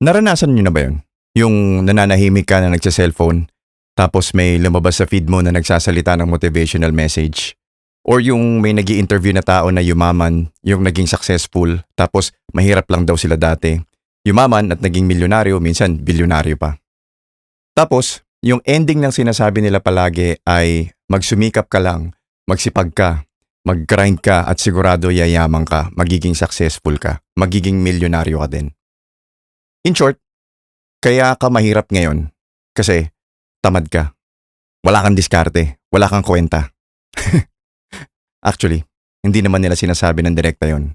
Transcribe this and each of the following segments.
Naranasan niyo na ba yun? Yung nananahimik ka na nagsa-cellphone, tapos may lumabas sa feed mo na nagsasalita ng motivational message. Or yung may nag interview na tao na yumaman, yung naging successful, tapos mahirap lang daw sila dati. Yumaman at naging milyonaryo, minsan bilyonaryo pa. Tapos, yung ending ng sinasabi nila palagi ay magsumikap ka lang, magsipag ka, mag-grind ka at sigurado yayaman ka, magiging successful ka, magiging milyonaryo ka din. In short, kaya ka mahirap ngayon kasi tamad ka. Wala kang diskarte, wala kang kwenta. Actually, hindi naman nila sinasabi ng direkta yon.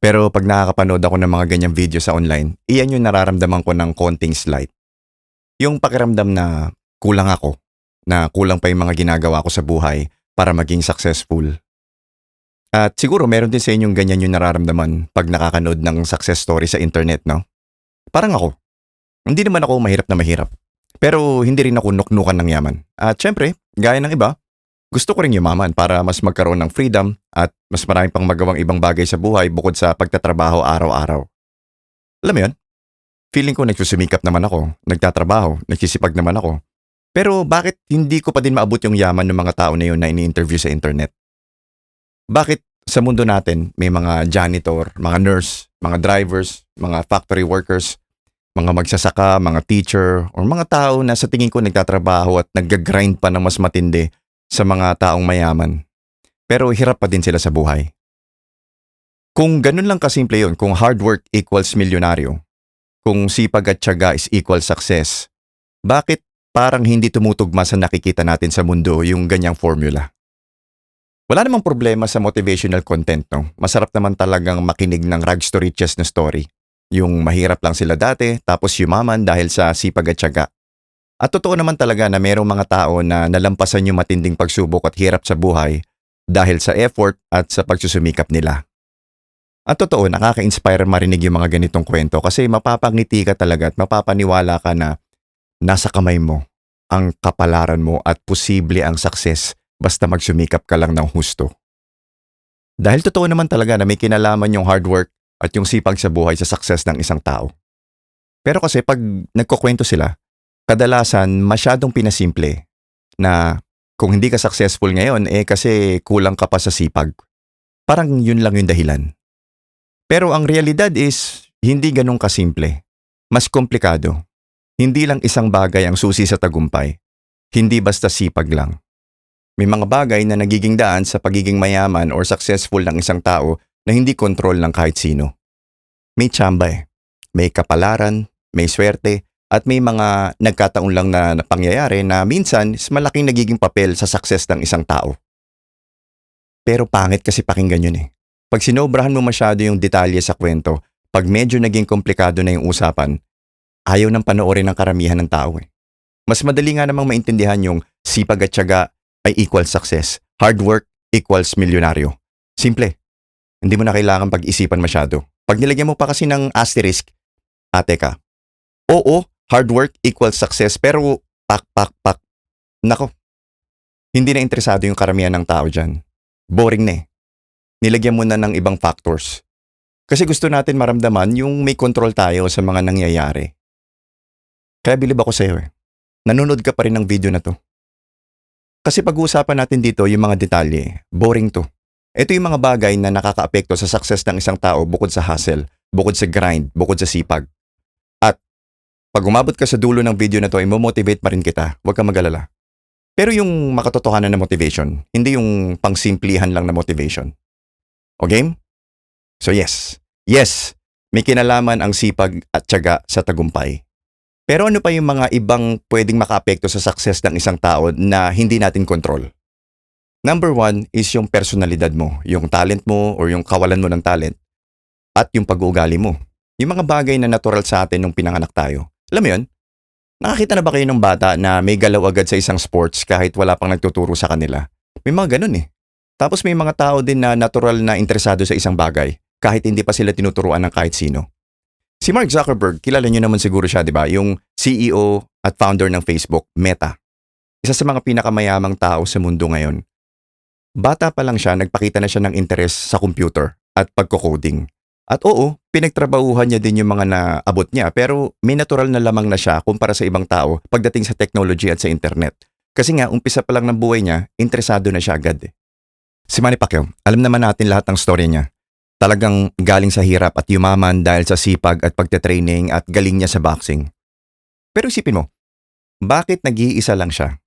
Pero pag nakakapanood ako ng mga ganyang video sa online, iyan yung nararamdaman ko ng konting slight. Yung pakiramdam na kulang ako, na kulang pa yung mga ginagawa ko sa buhay para maging successful. At siguro meron din sa inyong ganyan yung nararamdaman pag nakakanood ng success story sa internet, no? Parang ako. Hindi naman ako mahirap na mahirap. Pero hindi rin ako nuknukan ng yaman. At syempre, gaya ng iba, gusto ko rin yumaman para mas magkaroon ng freedom at mas marami pang magawang ibang bagay sa buhay bukod sa pagtatrabaho araw-araw. Alam mo yun? Feeling ko nagsusumikap naman ako, nagtatrabaho, nagsisipag naman ako. Pero bakit hindi ko pa din maabot yung yaman ng mga tao na yun na ini-interview sa internet? Bakit sa mundo natin may mga janitor, mga nurse, mga drivers, mga factory workers, mga magsasaka, mga teacher, or mga tao na sa tingin ko nagtatrabaho at nag-grind pa ng mas matindi sa mga taong mayaman. Pero hirap pa din sila sa buhay. Kung ganun lang kasimple yun, kung hard work equals milyonaryo, kung sipag at tiyaga is equal success, bakit parang hindi tumutugma sa nakikita natin sa mundo yung ganyang formula? Wala namang problema sa motivational content, no? Masarap naman talagang makinig ng rags to riches na story. Yung mahirap lang sila dati, tapos yumaman dahil sa sipag at tiyaga. At totoo naman talaga na mayroong mga tao na nalampasan yung matinding pagsubok at hirap sa buhay dahil sa effort at sa pagsusumikap nila. At totoo, nakaka-inspire marinig yung mga ganitong kwento kasi mapapangiti ka talaga at mapapaniwala ka na nasa kamay mo ang kapalaran mo at posible ang success basta magsumikap ka lang ng husto. Dahil totoo naman talaga na may kinalaman yung hard work at yung sipag sa buhay sa success ng isang tao. Pero kasi pag nagkukwento sila, kadalasan masyadong pinasimple na kung hindi ka successful ngayon, eh kasi kulang ka pa sa sipag. Parang yun lang yung dahilan. Pero ang realidad is, hindi ganun kasimple. Mas komplikado. Hindi lang isang bagay ang susi sa tagumpay. Hindi basta sipag lang. May mga bagay na nagiging daan sa pagiging mayaman or successful ng isang tao na hindi kontrol ng kahit sino. May tsamba eh. May kapalaran, may swerte, at may mga nagkataon lang na pangyayari na minsan is malaking nagiging papel sa success ng isang tao. Pero pangit kasi pakinggan yun eh. Pag sinobrahan mo masyado yung detalye sa kwento, pag medyo naging komplikado na yung usapan, ayaw nang panoorin ng karamihan ng tao eh. Mas madali nga namang maintindihan yung sipag at tiyaga ay equal success. Hard work equals milyonaryo. Simple. Hindi mo na kailangan pag-isipan masyado. Pag nilagyan mo pa kasi ng asterisk, ate ka. Oo, hard work equals success pero pak pak pak. Nako. Hindi na interesado yung karamihan ng tao dyan. Boring na eh. Nilagyan mo na ng ibang factors. Kasi gusto natin maramdaman yung may control tayo sa mga nangyayari. Kaya bilib ako sa'yo eh. Nanonood ka pa rin ng video na to. Kasi pag-uusapan natin dito yung mga detalye, boring to. Ito yung mga bagay na nakakaapekto sa success ng isang tao bukod sa hustle, bukod sa grind, bukod sa sipag. Pag umabot ka sa dulo ng video na to, imo-motivate pa rin kita. Huwag kang mag-alala. Pero yung makatotohanan na motivation, hindi yung pangsimplihan lang na motivation. O game? So yes, yes, may kinalaman ang sipag at tiyaga sa tagumpay. Pero ano pa yung mga ibang pwedeng makaapekto sa success ng isang tao na hindi natin control? Number one is yung personalidad mo, yung talent mo or yung kawalan mo ng talent at yung pag-uugali mo. Yung mga bagay na natural sa atin nung pinanganak tayo. Alam mo yun? Nakakita na ba kayo ng bata na may galaw agad sa isang sports kahit wala pang nagtuturo sa kanila? May mga ganun eh. Tapos may mga tao din na natural na interesado sa isang bagay kahit hindi pa sila tinuturuan ng kahit sino. Si Mark Zuckerberg, kilala niyo naman siguro siya, di ba? Yung CEO at founder ng Facebook, Meta. Isa sa mga pinakamayamang tao sa mundo ngayon. Bata pa lang siya, nagpakita na siya ng interes sa computer at pagko-coding. At oo, pinagtrabahuhan niya din yung mga naabot niya pero may natural na lamang na siya kumpara sa ibang tao pagdating sa technology at sa internet. Kasi nga, umpisa pa lang ng buhay niya, interesado na siya agad. eh. Si Manny Pacquiao, alam naman natin lahat ng story niya. Talagang galing sa hirap at yumaman dahil sa sipag at pagte-training at galing niya sa boxing. Pero isipin mo, bakit nag-iisa lang siya?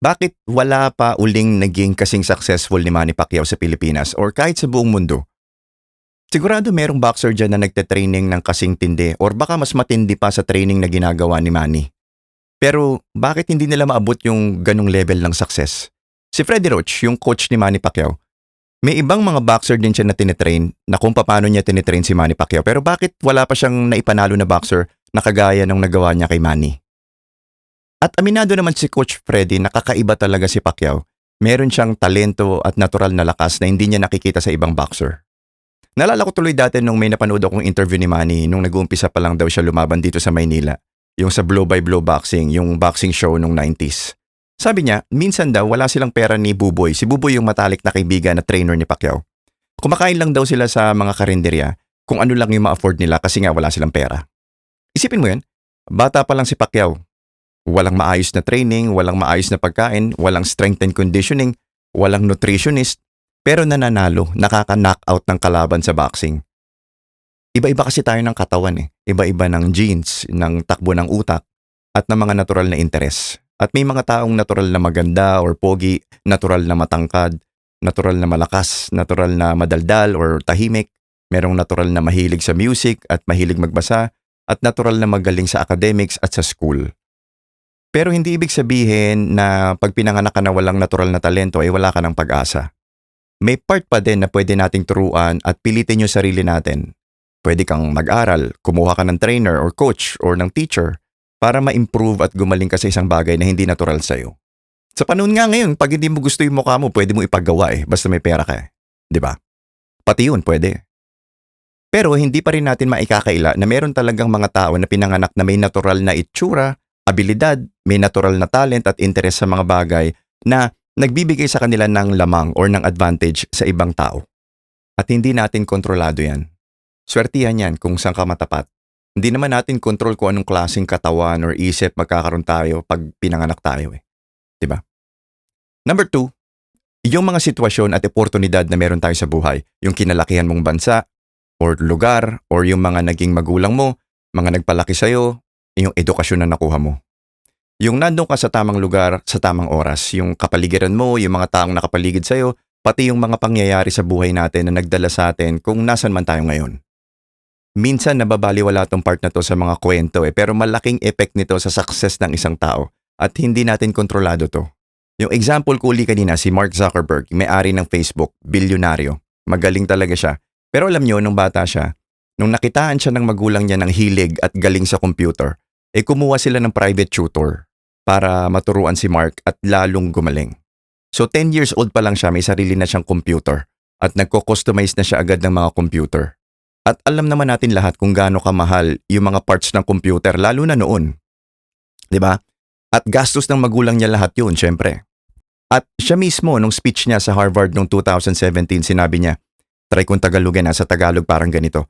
Bakit wala pa uling naging kasing successful ni Manny Pacquiao sa Pilipinas or kahit sa buong mundo? Sigurado merong boxer dyan na nagte-training ng kasing tindi or baka mas matindi pa sa training na ginagawa ni Manny. Pero bakit hindi nila maabot yung ganong level ng success? Si Freddie Roach, yung coach ni Manny Pacquiao, may ibang mga boxer din siya na tinetrain na kung paano niya tinetrain si Manny Pacquiao. Pero bakit wala pa siyang naipanalo na boxer na kagaya ng nagawa niya kay Manny? At aminado naman si Coach Freddy na kakaiba talaga si Pacquiao. Meron siyang talento at natural na lakas na hindi niya nakikita sa ibang boxer. Nalala ko tuloy dati nung may napanood akong interview ni Manny nung nag-uumpisa pa lang daw siya lumaban dito sa Maynila. Yung sa Blow by Blow Boxing, yung boxing show nung 90s. Sabi niya, minsan daw wala silang pera ni Buboy. Si Buboy yung matalik na kaibigan na trainer ni Pacquiao. Kumakain lang daw sila sa mga karinderya kung ano lang yung ma-afford nila kasi nga wala silang pera. Isipin mo yan, bata pa lang si Pacquiao. Walang maayos na training, walang maayos na pagkain, walang strength and conditioning, walang nutritionist, pero nananalo, nakaka-knockout ng kalaban sa boxing. Iba-iba kasi tayo ng katawan eh. Iba-iba ng genes, ng takbo ng utak, at ng mga natural na interes. At may mga taong natural na maganda or pogi, natural na matangkad, natural na malakas, natural na madaldal or tahimik, merong natural na mahilig sa music at mahilig magbasa, at natural na magaling sa academics at sa school. Pero hindi ibig sabihin na pag pinanganak ka na walang natural na talento ay wala ka ng pag-asa. May part pa din na pwede nating turuan at pilitin yung sarili natin. Pwede kang mag-aral, kumuha ka ng trainer or coach or ng teacher para ma-improve at gumaling ka sa isang bagay na hindi natural sa'yo. Sa panahon nga ngayon, pag hindi mo gusto yung mukha mo, pwede mo ipagawa eh, basta may pera ka eh. Ba? Pati yun, pwede. Pero hindi pa rin natin maikakaila na meron talagang mga tao na pinanganak na may natural na itsura, abilidad, may natural na talent at interes sa mga bagay na nagbibigay sa kanila ng lamang or ng advantage sa ibang tao. At hindi natin kontrolado yan. Swertihan yan kung saan ka matapat. Hindi naman natin control kung anong klaseng katawan or isip magkakaroon tayo pag pinanganak tayo eh. ba? Number two, yung mga sitwasyon at oportunidad na meron tayo sa buhay. Yung kinalakihan mong bansa, or lugar, or yung mga naging magulang mo, mga nagpalaki sa'yo, yung edukasyon na nakuha mo. Yung nandun ka sa tamang lugar, sa tamang oras, yung kapaligiran mo, yung mga taong nakapaligid sa'yo, pati yung mga pangyayari sa buhay natin na nagdala sa atin kung nasan man tayo ngayon. Minsan nababaliwala tong part na to sa mga kwento eh, pero malaking effect nito sa success ng isang tao at hindi natin kontrolado to. Yung example ko uli kanina, si Mark Zuckerberg, may-ari ng Facebook, bilyonaryo. Magaling talaga siya. Pero alam nyo, nung bata siya, nung nakitaan siya ng magulang niya ng hilig at galing sa computer, eh kumuha sila ng private tutor para maturuan si Mark at lalong gumaling. So 10 years old pa lang siya, may sarili na siyang computer at nagko-customize na siya agad ng mga computer. At alam naman natin lahat kung gaano kamahal yung mga parts ng computer lalo na noon. 'Di ba? At gastos ng magulang niya lahat yun, syempre. At siya mismo, nung speech niya sa Harvard noong 2017, sinabi niya, try kong Tagalogin na sa Tagalog parang ganito.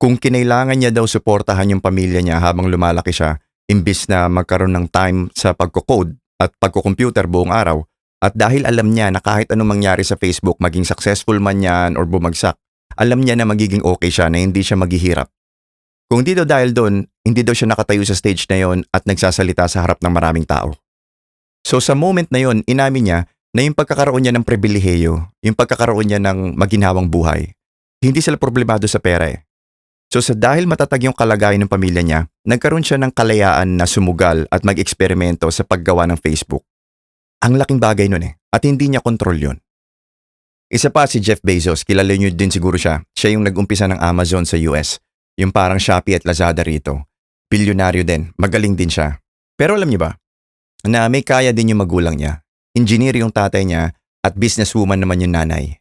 Kung kinailangan niya daw suportahan yung pamilya niya habang lumalaki siya, imbis na magkaroon ng time sa pagko-code at pagko-computer buong araw, at dahil alam niya na kahit anong mangyari sa Facebook, maging successful man yan or bumagsak, alam niya na magiging okay siya na hindi siya maghihirap. Kung daw dahil doon, hindi daw siya nakatayo sa stage na yon at nagsasalita sa harap ng maraming tao. So sa moment na yon, inamin niya na yung pagkakaroon niya ng pribilehiyo, yung pagkakaroon niya ng maginhawang buhay, hindi sila problemado sa pera eh. So sa dahil matatag yung kalagayan ng pamilya niya, nagkaroon siya ng kalayaan na sumugal at mag-eksperimento sa paggawa ng Facebook. Ang laking bagay nun eh, at hindi niya kontrol yon. Isa pa si Jeff Bezos, kilala niyo din siguro siya. Siya yung nag-umpisa ng Amazon sa US. Yung parang Shopee at Lazada rito. Bilyonaryo din, magaling din siya. Pero alam niyo ba, na may kaya din yung magulang niya. Engineer yung tatay niya at businesswoman naman yung nanay.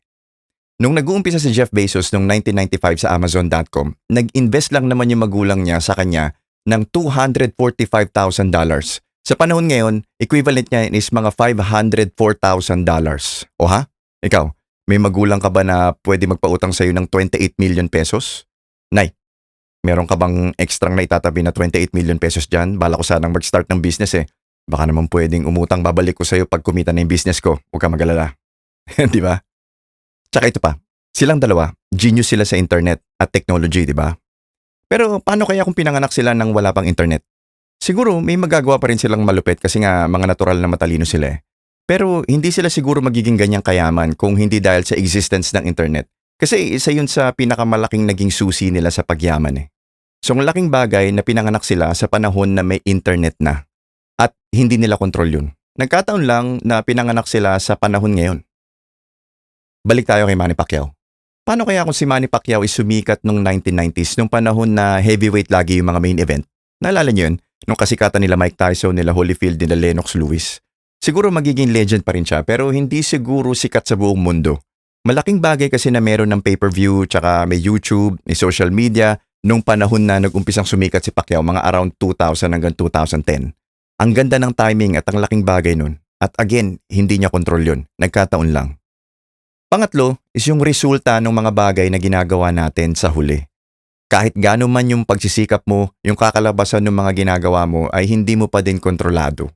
Nung nag-uumpisa si Jeff Bezos noong 1995 sa Amazon.com, nag-invest lang naman yung magulang niya sa kanya ng $245,000. Sa panahon ngayon, equivalent niya is mga $504,000. O ha? Ikaw, may magulang ka ba na pwede magpautang sa'yo ng 28 million pesos? Nay, meron ka bang extra na itatabi na 28 million pesos dyan? Bala ko sanang mag-start ng business eh. Baka naman pwedeng umutang babalik ko sa'yo pag kumita na yung business ko. Huwag ka magalala. di ba? Tsaka ito pa, silang dalawa, genius sila sa internet at technology, di ba? Pero paano kaya kung pinanganak sila nang wala pang internet? Siguro may magagawa pa rin silang malupit kasi nga mga natural na matalino sila eh. Pero hindi sila siguro magiging ganyang kayaman kung hindi dahil sa existence ng internet. Kasi isa yun sa pinakamalaking naging susi nila sa pagyaman eh. So ang laking bagay na pinanganak sila sa panahon na may internet na. At hindi nila kontrol yun. Nagkataon lang na pinanganak sila sa panahon ngayon. Balik tayo kay Manny Pacquiao. Paano kaya kung si Manny Pacquiao is sumikat nung 1990s, nung panahon na heavyweight lagi yung mga main event? Naalala niyo yun? Nung kasikatan nila Mike Tyson, nila Holyfield, nila Lennox Lewis. Siguro magiging legend pa rin siya pero hindi siguro sikat sa buong mundo. Malaking bagay kasi na meron ng pay-per-view, tsaka may YouTube, may social media, nung panahon na nag-umpisang sumikat si Pacquiao, mga around 2000 hanggang 2010. Ang ganda ng timing at ang laking bagay nun. At again, hindi niya kontrol yun. Nagkataon lang. Pangatlo is yung resulta ng mga bagay na ginagawa natin sa huli. Kahit gaano man yung pagsisikap mo, yung kakalabasan ng mga ginagawa mo ay hindi mo pa din kontrolado.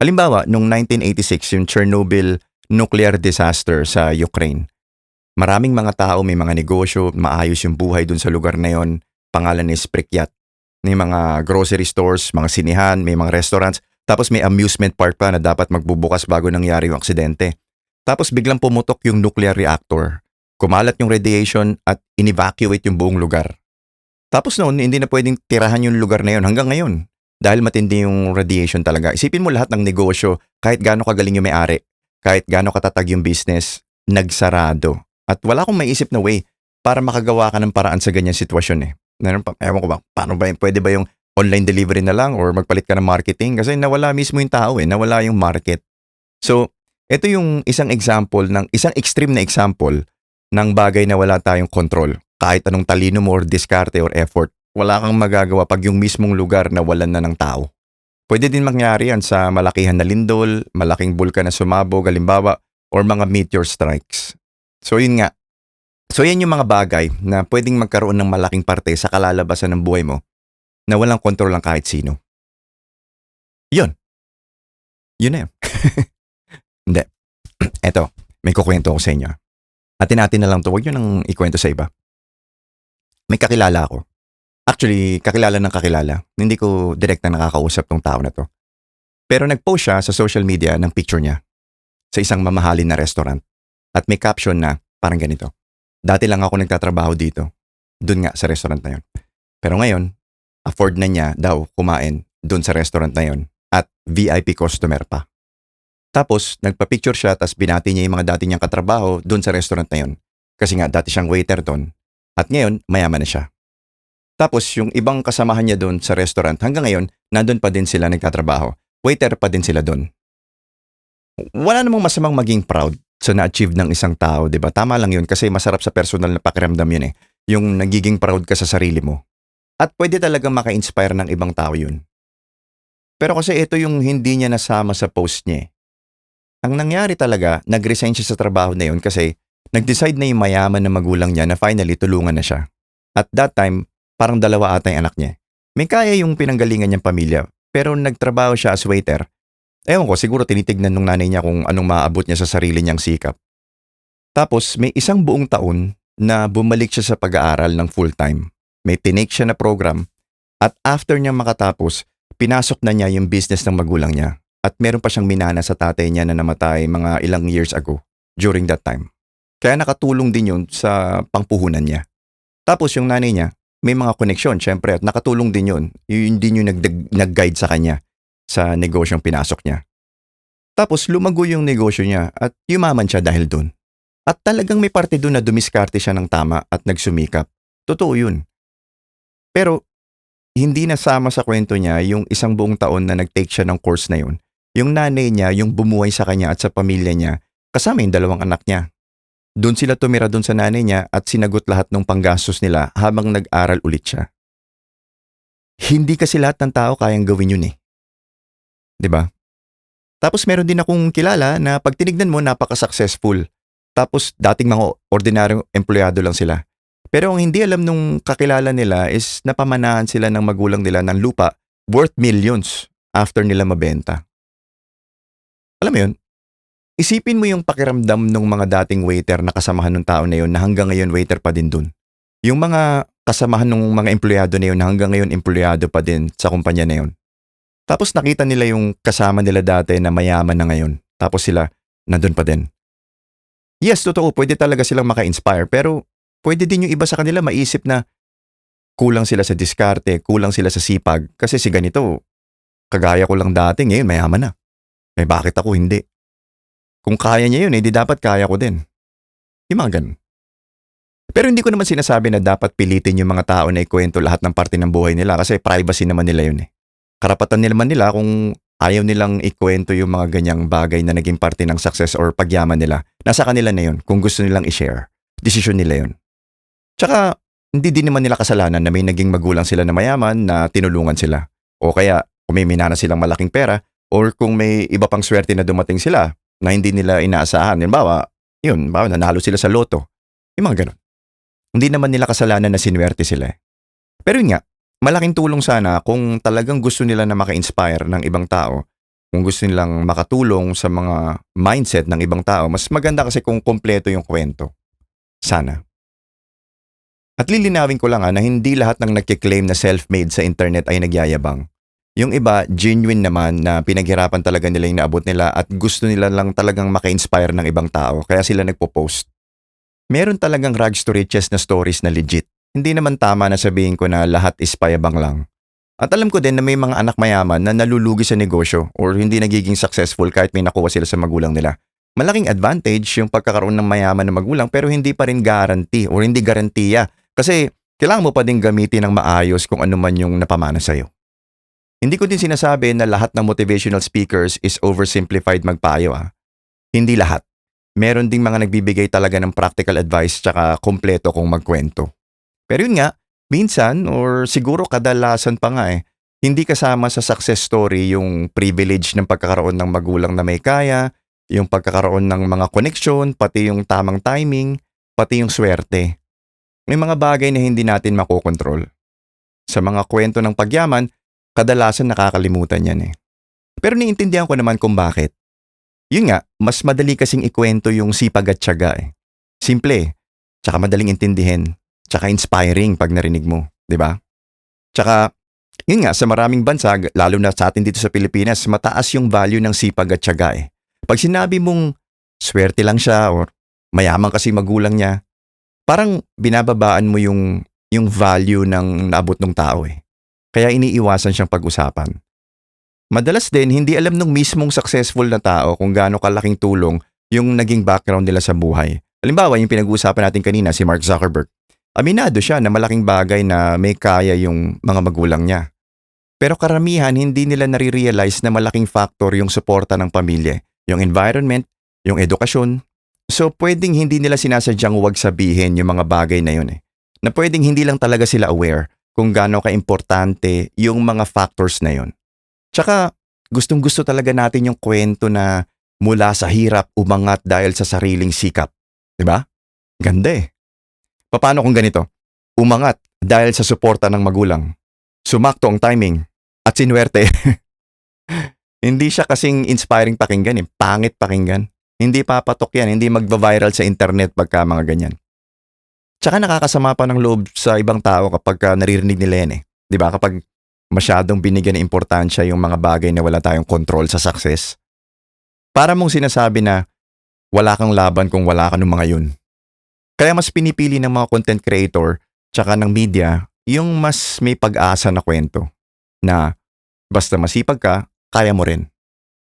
Halimbawa, noong 1986 yung Chernobyl nuclear disaster sa Ukraine. Maraming mga tao may mga negosyo, maayos yung buhay dun sa lugar na yon. Pangalan is Prikyat. May mga grocery stores, mga sinihan, may mga restaurants, tapos may amusement park pa na dapat magbubukas bago nangyari yung aksidente. Tapos biglang pumutok yung nuclear reactor. Kumalat yung radiation at in-evacuate yung buong lugar. Tapos noon, hindi na pwedeng tirahan yung lugar na yon hanggang ngayon. Dahil matindi yung radiation talaga. Isipin mo lahat ng negosyo, kahit gaano kagaling yung may-ari, kahit gaano katatag yung business, nagsarado. At wala akong maiisip na way para makagawa ka ng paraan sa ganyan sitwasyon eh. Ewan ko ba, paano ba, pwede ba yung online delivery na lang or magpalit ka ng marketing? Kasi nawala mismo yung tao eh, nawala yung market. So, ito yung isang example ng, isang extreme na example ng bagay na wala tayong control. Kahit anong talino mo or diskarte or effort wala kang magagawa pag yung mismong lugar na walan na ng tao. Pwede din mangyari yan sa malakihan na lindol, malaking bulkan na sumabog, halimbawa, or mga meteor strikes. So yun nga. So yan yung mga bagay na pwedeng magkaroon ng malaking parte sa kalalabasan ng buhay mo na walang kontrol ng kahit sino. Yun. Yun na yun. Hindi. Eto, may kukwento ako sa inyo. Atin natin na lang to. Huwag nyo nang ikwento sa iba. May kakilala ako Actually, kakilala ng kakilala. Hindi ko direct na nakakausap tong tao na to. Pero nag-post siya sa social media ng picture niya sa isang mamahalin na restaurant. At may caption na parang ganito. Dati lang ako nagtatrabaho dito. Doon nga sa restaurant na yon. Pero ngayon, afford na niya daw kumain doon sa restaurant na yon at VIP customer pa. Tapos, nagpa-picture siya tapos binati niya yung mga dati niyang katrabaho doon sa restaurant na yon. Kasi nga dati siyang waiter doon. At ngayon, mayaman na siya. Tapos yung ibang kasamahan niya doon sa restaurant, hanggang ngayon, nandun pa din sila nagtatrabaho. Waiter pa din sila doon. Wala namang masamang maging proud sa na-achieve ng isang tao, di ba? Tama lang yun kasi masarap sa personal na pakiramdam yun eh. Yung nagiging proud ka sa sarili mo. At pwede talagang maka-inspire ng ibang tao yun. Pero kasi ito yung hindi niya nasama sa post niya eh. Ang nangyari talaga, nag-resign siya sa trabaho na yun kasi nag-decide na yung mayaman na magulang niya na finally tulungan na siya. At that time, Parang dalawa ata yung anak niya. May kaya yung pinanggalingan niyang pamilya, pero nagtrabaho siya as waiter. Ewan ko, siguro tinitignan ng nanay niya kung anong maaabot niya sa sarili niyang sikap. Tapos may isang buong taon na bumalik siya sa pag-aaral ng full-time. May tinake siya na program at after niya makatapos, pinasok na niya yung business ng magulang niya. At meron pa siyang minana sa tatay niya na namatay mga ilang years ago during that time. Kaya nakatulong din yun sa pangpuhunan niya. Tapos yung nanay niya, may mga koneksyon, syempre, at nakatulong din yun. Yun din yung nag-guide sa kanya sa negosyong pinasok niya. Tapos lumago yung negosyo niya at yumaman siya dahil dun. At talagang may parte dun na dumiskarte siya ng tama at nagsumikap. Totoo yun. Pero hindi nasama sa kwento niya yung isang buong taon na nag-take siya ng course na yun. Yung nanay niya, yung bumuhay sa kanya at sa pamilya niya, kasama yung dalawang anak niya. Doon sila tumira doon sa nanay niya at sinagot lahat ng panggastos nila habang nag-aral ulit siya. Hindi kasi lahat ng tao kayang gawin yun eh. ba? Tapos meron din akong kilala na pag tinignan mo napaka-successful. Tapos dating mga ordinaryong empleyado lang sila. Pero ang hindi alam nung kakilala nila is napamanahan sila ng magulang nila ng lupa worth millions after nila mabenta. Alam mo yun, isipin mo yung pakiramdam ng mga dating waiter na kasamahan ng tao na yun na hanggang ngayon waiter pa din dun. Yung mga kasamahan ng mga empleyado na yun na hanggang ngayon empleyado pa din sa kumpanya na yun. Tapos nakita nila yung kasama nila dati na mayaman na ngayon. Tapos sila, nandun pa din. Yes, totoo, pwede talaga silang maka-inspire. Pero pwede din yung iba sa kanila maisip na kulang sila sa diskarte, kulang sila sa sipag. Kasi si ganito, kagaya ko lang dati, ngayon mayaman na. Eh bakit ako hindi? Kung kaya niya yun, eh di dapat kaya ko din. Yung mga ganun. Pero hindi ko naman sinasabi na dapat pilitin yung mga tao na ikwento lahat ng parte ng buhay nila kasi privacy naman nila yun eh. Karapatan nila man nila kung ayaw nilang ikwento yung mga ganyang bagay na naging parte ng success or pagyaman nila. Nasa kanila na yun kung gusto nilang i-share. Desisyon nila yun. Tsaka, hindi din naman nila kasalanan na may naging magulang sila na mayaman na tinulungan sila. O kaya, kung may minana silang malaking pera, or kung may iba pang swerte na dumating sila na hindi nila inaasahan. Halimbawa, yun, bawa nanalo sila sa loto. Yung mga ganun. Hindi naman nila kasalanan na sinwerte sila. eh. Pero yun nga, malaking tulong sana kung talagang gusto nila na maka-inspire ng ibang tao, kung gusto nilang makatulong sa mga mindset ng ibang tao, mas maganda kasi kung kompleto yung kwento. Sana. At lilinawin ko lang ha, na hindi lahat ng nagkiklaim na self-made sa internet ay nagyayabang. Yung iba, genuine naman na pinaghirapan talaga nila yung naabot nila at gusto nila lang talagang maka-inspire ng ibang tao, kaya sila nagpo-post. Meron talagang rags to riches na stories na legit. Hindi naman tama na sabihin ko na lahat is payabang lang. At alam ko din na may mga anak mayaman na nalulugi sa negosyo or hindi nagiging successful kahit may nakuha sila sa magulang nila. Malaking advantage yung pagkakaroon ng mayaman na magulang pero hindi pa rin guarantee or hindi garantiya kasi kailangan mo pa din gamitin ng maayos kung ano man yung napamana sa'yo. Hindi ko din sinasabi na lahat ng motivational speakers is oversimplified magpayo ah. Hindi lahat. Meron ding mga nagbibigay talaga ng practical advice tsaka kompleto kung magkwento. Pero yun nga, minsan or siguro kadalasan pa nga eh, hindi kasama sa success story yung privilege ng pagkakaroon ng magulang na may kaya, yung pagkakaroon ng mga connection, pati yung tamang timing, pati yung swerte. May mga bagay na hindi natin makokontrol. Sa mga kwento ng pagyaman, kadalasan nakakalimutan yan eh. Pero niintindihan ko naman kung bakit. Yun nga, mas madali kasing ikwento yung sipag at tiyaga eh. Simple. Tsaka madaling intindihin. Tsaka inspiring pag narinig mo, di ba? Tsaka, yun nga, sa maraming bansa, lalo na sa atin dito sa Pilipinas, mataas yung value ng sipag at tiyaga eh. Pag sinabi mong swerte lang siya or mayaman kasi magulang niya, parang binababaan mo yung, yung value ng naabot ng tao eh. Kaya iniiwasan siyang pag-usapan. Madalas din, hindi alam ng mismong successful na tao kung gaano kalaking tulong yung naging background nila sa buhay. Halimbawa, yung pinag-uusapan natin kanina, si Mark Zuckerberg. Aminado siya na malaking bagay na may kaya yung mga magulang niya. Pero karamihan hindi nila nare-realize na malaking factor yung suporta ng pamilya, yung environment, yung edukasyon. So pwedeng hindi nila sinasadyang huwag sabihin yung mga bagay na yun eh. Na pwedeng hindi lang talaga sila aware kung gaano ka-importante yung mga factors na yun. Tsaka gustong gusto talaga natin yung kwento na mula sa hirap umangat dahil sa sariling sikap. ba? Ganda eh. Paano kung ganito? Umangat dahil sa suporta ng magulang. Sumakto ang timing at sinuwerte. hindi siya kasing inspiring pakinggan eh. Pangit pakinggan. Hindi papatok yan. Hindi magba-viral sa internet pagka mga ganyan. Tsaka nakakasama pa ng loob sa ibang tao kapag ka naririnig nila yan eh. ba? Kapag masyadong binigyan ng importansya yung mga bagay na wala tayong control sa success. Para mong sinasabi na wala kang laban kung wala ka ng mga yun. Kaya mas pinipili ng mga content creator tsaka ng media yung mas may pag-asa na kwento na basta masipag ka, kaya mo rin.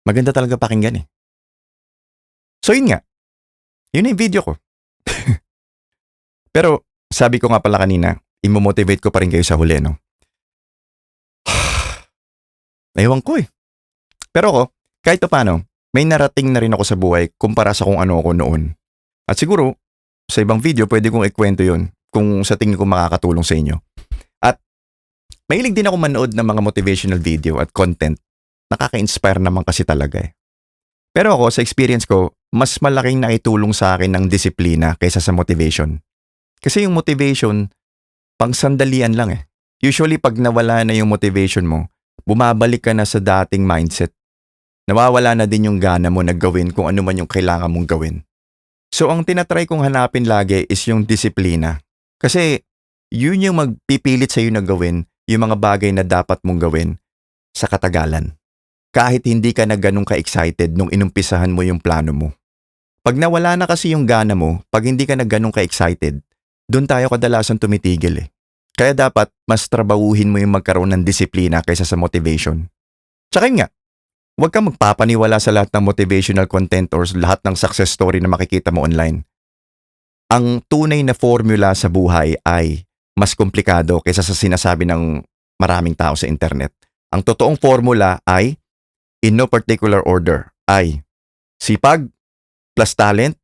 Maganda talaga pakinggan eh. So yun nga, yun yung video ko. Pero sabi ko nga pala kanina, imomotivate ko pa rin kayo sa huli, no? Ewan ko eh. Pero ako, kahit paano, may narating na rin ako sa buhay kumpara sa kung ano ako noon. At siguro, sa ibang video, pwede kong ikwento yon kung sa tingin ko makakatulong sa inyo. At mahilig din ako manood ng mga motivational video at content. Nakaka-inspire naman kasi talaga eh. Pero ako, sa experience ko, mas malaking naitulong sa akin ng disiplina kaysa sa motivation. Kasi yung motivation, pang sandalian lang eh. Usually pag nawala na yung motivation mo, bumabalik ka na sa dating mindset. Nawawala na din yung gana mo na gawin kung ano man yung kailangan mong gawin. So ang tinatry kong hanapin lagi is yung disiplina. Kasi yun yung magpipilit sa'yo na gawin yung mga bagay na dapat mong gawin sa katagalan. Kahit hindi ka na ganun ka-excited nung inumpisahan mo yung plano mo. Pag nawala na kasi yung gana mo, pag hindi ka na ganun ka-excited, doon tayo kadalasan tumitigil eh. Kaya dapat mas trabahuhin mo yung magkaroon ng disiplina kaysa sa motivation. Tsaka nga, huwag kang magpapaniwala sa lahat ng motivational content or lahat ng success story na makikita mo online. Ang tunay na formula sa buhay ay mas komplikado kaysa sa sinasabi ng maraming tao sa internet. Ang totoong formula ay, in no particular order, ay sipag, plus talent,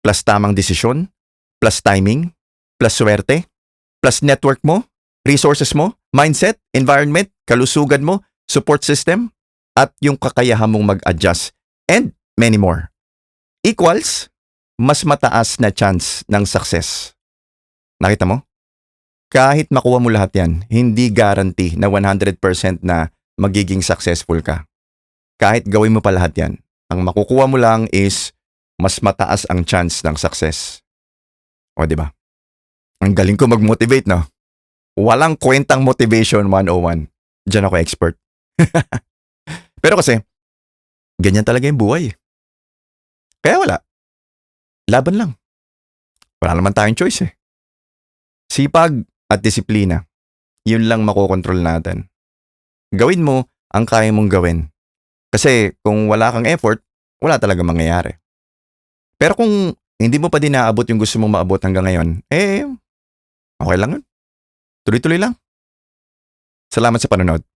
plus tamang desisyon, plus timing, plus swerte, plus network mo, resources mo, mindset, environment, kalusugan mo, support system, at yung kakayahan mong mag-adjust, and many more. Equals, mas mataas na chance ng success. Nakita mo? Kahit makuha mo lahat yan, hindi guarantee na 100% na magiging successful ka. Kahit gawin mo pa lahat yan, ang makukuha mo lang is mas mataas ang chance ng success. O, di ba? Ang galing ko mag-motivate, no? Walang kwentang motivation 101. Diyan ako expert. Pero kasi, ganyan talaga yung buhay. eh. Kaya wala. Laban lang. Wala naman tayong choice eh. Sipag at disiplina. Yun lang makokontrol natin. Gawin mo ang kaya mong gawin. Kasi kung wala kang effort, wala talaga mangyayari. Pero kung hindi mo pa din naabot yung gusto mong maabot hanggang ngayon, eh, okay lang yun. Tuloy-tuloy lang. Salamat sa panonood.